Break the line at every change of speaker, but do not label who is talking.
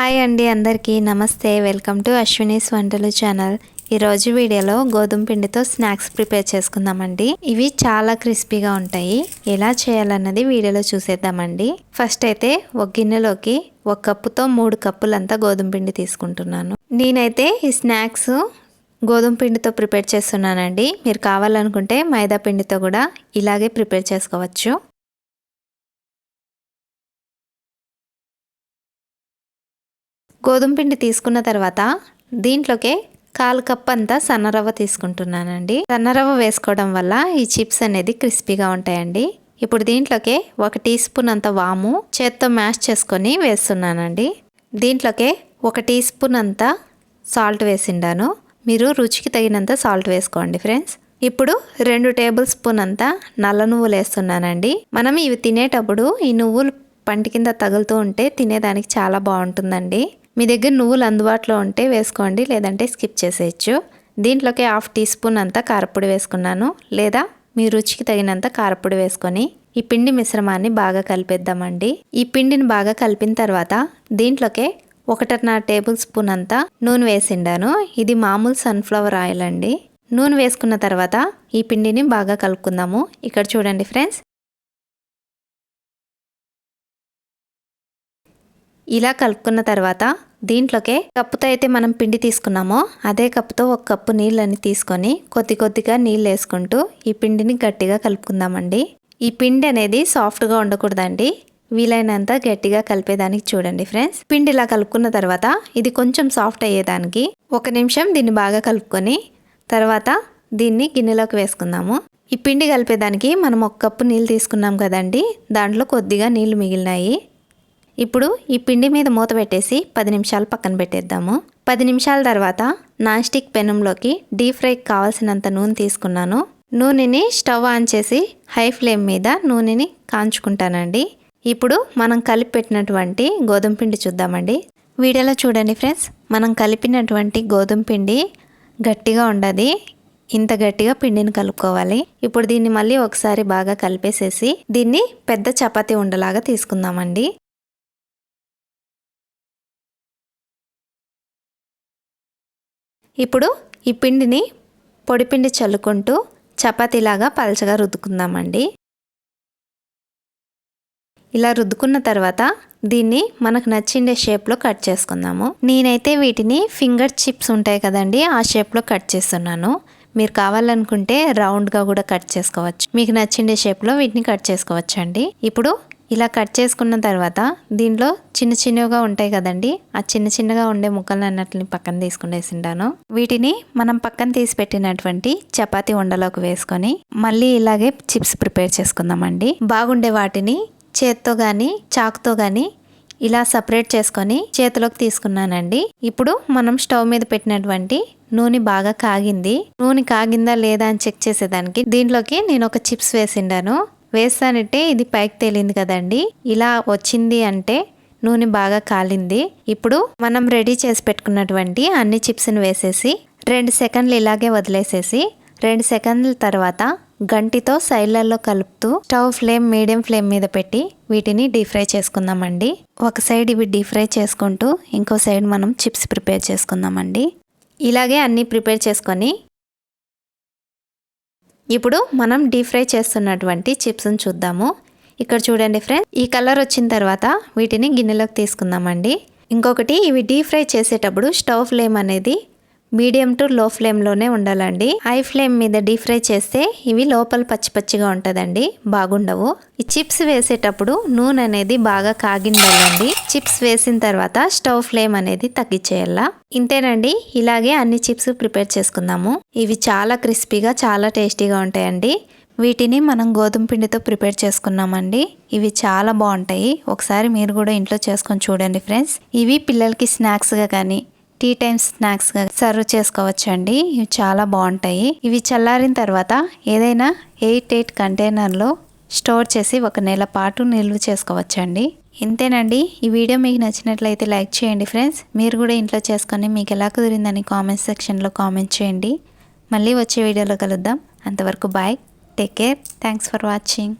Hi అండి అందరికీ. నమస్తే. వెల్కమ్ టు అశ్వినీస్ వంటలు ఛానల్. ఈరోజు వీడియోలో గోధుమ పిండితో స్నాక్స్ ప్రిపేర్ చేసుకుందామండి. ఇవి చాలా క్రిస్పీగా ఉంటాయి. ఎలా చేయాలన్నది వీడియోలో చూసేద్దామండి. ఫస్ట్ అయితే ఒక గిన్నెలోకి ఒక కప్పుతో మూడు కప్పులంతా గోధుమ పిండి తీసుకుంటున్నాను. నేనైతే ఈ స్నాక్స్ గోధుమ పిండితో ప్రిపేర్ చేస్తున్నానండి. మీరు కావాలనుకుంటే మైదా పిండితో కూడా ఇలాగే ప్రిపేర్ చేసుకోవచ్చు. గోధుమ పిండి తీసుకున్న తర్వాత దీంట్లోకే కాలు కప్ అంతా సన్నరవ్వ తీసుకుంటున్నానండి. సన్నరవ్వ వేసుకోవడం వల్ల ఈ చిప్స్ అనేది క్రిస్పీగా ఉంటాయండి. ఇప్పుడు దీంట్లోకే ఒక టీ స్పూన్ అంత వాము చేత్తో మ్యాష్ చేసుకొని వేస్తున్నానండి. దీంట్లోకే ఒక టీ స్పూన్ అంత సాల్ట్ వేసిండాను. మీరు రుచికి తగినంత సాల్ట్ వేసుకోండి ఫ్రెండ్స్. ఇప్పుడు రెండు టేబుల్ స్పూన్ అంతా నల్ల నువ్వులు వేస్తున్నానండి. మనం ఇవి తినేటప్పుడు ఈ నువ్వులు పంటి కింద తగులుతూ ఉంటే తినేదానికి చాలా బాగుంటుందండి. మీ దగ్గర నువ్వులు అందుబాటులో ఉంటే వేసుకోండి లేదంటే స్కిప్ చేసేయచ్చు. దీంట్లోకి హాఫ్ టీ స్పూన్ అంతా కారపొడి వేసుకున్నాను లేదా మీ రుచికి తగినంత కారపొడి వేసుకొని ఈ పిండి మిశ్రమాన్ని బాగా కలిపేద్దామండి. ఈ పిండిని బాగా కలిపిన తర్వాత దీంట్లోకే ఒకటిన్నర టేబుల్ స్పూన్ అంతా నూనె వేసిండాను. ఇది మామూలు సన్ఫ్లవర్ ఆయిల్ అండి. నూనె వేసుకున్న తర్వాత ఈ పిండిని బాగా కలుపుకుందాము. ఇక్కడ చూడండి ఫ్రెండ్స్ ఇలా కలుపుకున్న తర్వాత దీంట్లోకే కప్పుతో అయితే మనం పిండి తీసుకున్నామో అదే కప్పుతో ఒక కప్పు నీళ్ళని తీసుకొని కొద్ది కొద్దిగా నీళ్ళు వేసుకుంటూ ఈ పిండిని గట్టిగా కలుపుకుందామండి. ఈ పిండి అనేది సాఫ్ట్గా ఉండకూడదండి. వీలైనంత గట్టిగా కలిపేదానికి చూడండి ఫ్రెండ్స్. పిండి ఇలా కలుపుకున్న తర్వాత ఇది కొంచెం సాఫ్ట్ అయ్యేదానికి ఒక నిమిషం దీన్ని బాగా కలుపుకొని తర్వాత దీన్ని గిన్నెలోకి వేసుకుందాము. ఈ పిండి కలిపేదానికి మనం ఒక కప్పు నీళ్ళు తీసుకున్నాం కదండి దాంట్లో కొద్దిగా నీళ్ళు మిగిలినాయి. ఇప్పుడు ఈ పిండి మీద మూత పెట్టేసి పది నిమిషాలు పక్కన పెట్టేద్దాము. పది నిమిషాల తర్వాత నాన్ స్టిక్ పెనంలోకి డీప్ ఫ్రైకి కావాల్సినంత నూనె తీసుకున్నాను. నూనెని స్టవ్ ఆన్ చేసి హై ఫ్లేమ్ మీద నూనెని కాంచుకుంటానండి. ఇప్పుడు మనం కలిపి పెట్టినటువంటి గోధుమ పిండి చూద్దామండి. వీడియోలో చూడండి ఫ్రెండ్స్ మనం కలిపినటువంటి గోధుమ పిండి గట్టిగా ఉండదు ఇంత గట్టిగా పిండిని కలుపుకోవాలి. ఇప్పుడు దీన్ని మళ్ళీ ఒకసారి బాగా కలిపేసేసి దీన్ని పెద్ద చపాతీ ఉండలాగా తీసుకుందామండి. ఇప్పుడు ఈ పిండిని పొడిపిండి చల్లుకుంటూ చపాతీలాగా పలచగా రుద్దుకుందామండి. ఇలా రుద్దుకున్న తర్వాత దీన్ని మనకు నచ్చిండే షేప్లో కట్ చేసుకుందాము. నేనైతే వీటిని ఫింగర్ చిప్స్ ఉంటాయి కదండి ఆ షేప్లో కట్ చేస్తున్నాను. మీరు కావాలనుకుంటే రౌండ్గా కూడా కట్ చేసుకోవచ్చు. మీకు నచ్చిండే షేప్లో వీటిని కట్ చేసుకోవచ్చు అండి ఇప్పుడు ఇలా కట్ చేసుకున్న తర్వాత దీనిలో చిన్న చిన్నగా ఉంటాయి కదండి. ఆ చిన్న చిన్నగా ఉండే ముక్కలు అన్నట్లని పక్కన తీసుకునేసిండాను వీటిని మనం పక్కన తీసి పెట్టినటువంటి చపాతీ ఉండలోకి వేసుకొని మళ్ళీ ఇలాగే చిప్స్ ప్రిపేర్ చేసుకుందామండి. బాగుండే వాటిని చేత్తో కానీ చాకుతో కానీ ఇలా సపరేట్ చేసుకొని చేతిలోకి తీసుకున్నానండి. ఇప్పుడు మనం స్టవ్ మీద పెట్టినటువంటి నూనె బాగా కాగింది. నూనె కాగిందా లేదా అని చెక్ చేసేదానికి దీంట్లోకి నేను ఒక చిప్స్ వేసిండాను వేస్తానంటే ఇది పైకి తేలింది కదండి. ఇలా వచ్చింది అంటే నూనె బాగా కాలింది. ఇప్పుడు మనం రెడీ చేసి పెట్టుకున్నటువంటి అన్ని చిప్స్ని వేసేసి రెండు సెకండ్లు ఇలాగే వదిలేసేసి రెండు సెకండ్ల తర్వాత గంటితో సైడ్లలో కలుపుతూ స్టవ్ ఫ్లేమ్ మీడియం ఫ్లేమ్ మీద పెట్టి వీటిని డీప్ ఫ్రై చేసుకుందామండి. ఒక సైడ్ ఇవి డీప్ ఫ్రై చేసుకుంటూ ఇంకో సైడ్ మనం చిప్స్ ప్రిపేర్ చేసుకుందామండి. ఇలాగే అన్నీ ప్రిపేర్ చేసుకొని ఇప్పుడు మనం డీప్ ఫ్రై చేస్తున్నటువంటి చిప్స్ని చూద్దాము. ఇక్కడ చూడండి ఫ్రెండ్స్ ఈ కలర్ వచ్చిన తర్వాత వీటిని గిన్నెలోకి తీసుకుందామండి. ఇంకొకటి ఇవి డీప్ ఫ్రై చేసేటప్పుడు స్టవ్ ఫ్లేమ్ అనేది మీడియం టు లో ఫ్లేమ్లోనే ఉండాలండి. హై ఫ్లేమ్ మీద డీప్ ఫ్రై చేస్తే ఇవి లోపల పచ్చి పచ్చిగా ఉంటుందండి. బాగుండవు. ఈ చిప్స్ వేసేటప్పుడు నూనె అనేది బాగా కాగిండాలండి. చిప్స్ వేసిన తర్వాత స్టవ్ ఫ్లేమ్ అనేది తగ్గించేయాల. ఇంతేనండి. ఇలాగే అన్ని చిప్స్ ప్రిపేర్ చేసుకుందాము. ఇవి చాలా క్రిస్పీగా చాలా టేస్టీగా ఉంటాయండి. వీటిని మనం గోధుమ పిండితో ప్రిపేర్ చేసుకున్నామండి. ఇవి చాలా బాగుంటాయి. ఒకసారి మీరు కూడా ఇంట్లో చేసుకొని చూడండి ఫ్రెండ్స్. ఇవి పిల్లలకి స్నాక్స్గా కానీ టీ టైమ్ స్నాక్స్గా సర్వ్ చేసుకోవచ్చండి. ఇవి చాలా బాగుంటాయి. ఇవి చల్లారిన తర్వాత ఏదైనా ఎయిట్ ఎయిట్ కంటైనర్లో స్టోర్ చేసి ఒక నెల పాటు నిల్వ చేసుకోవచ్చండి. ఇంతేనండి. ఈ వీడియో మీకు నచ్చినట్లయితే లైక్ చేయండి ఫ్రెండ్స్. మీరు కూడా ఇంట్లో చేసుకొని మీకు ఎలా కుదిరిందని కామెంట్ సెక్షన్లో కామెంట్ చేయండి. మళ్ళీ వచ్చే వీడియోలో కలుద్దాం. అంతవరకు bye. Take care. Thanks for watching.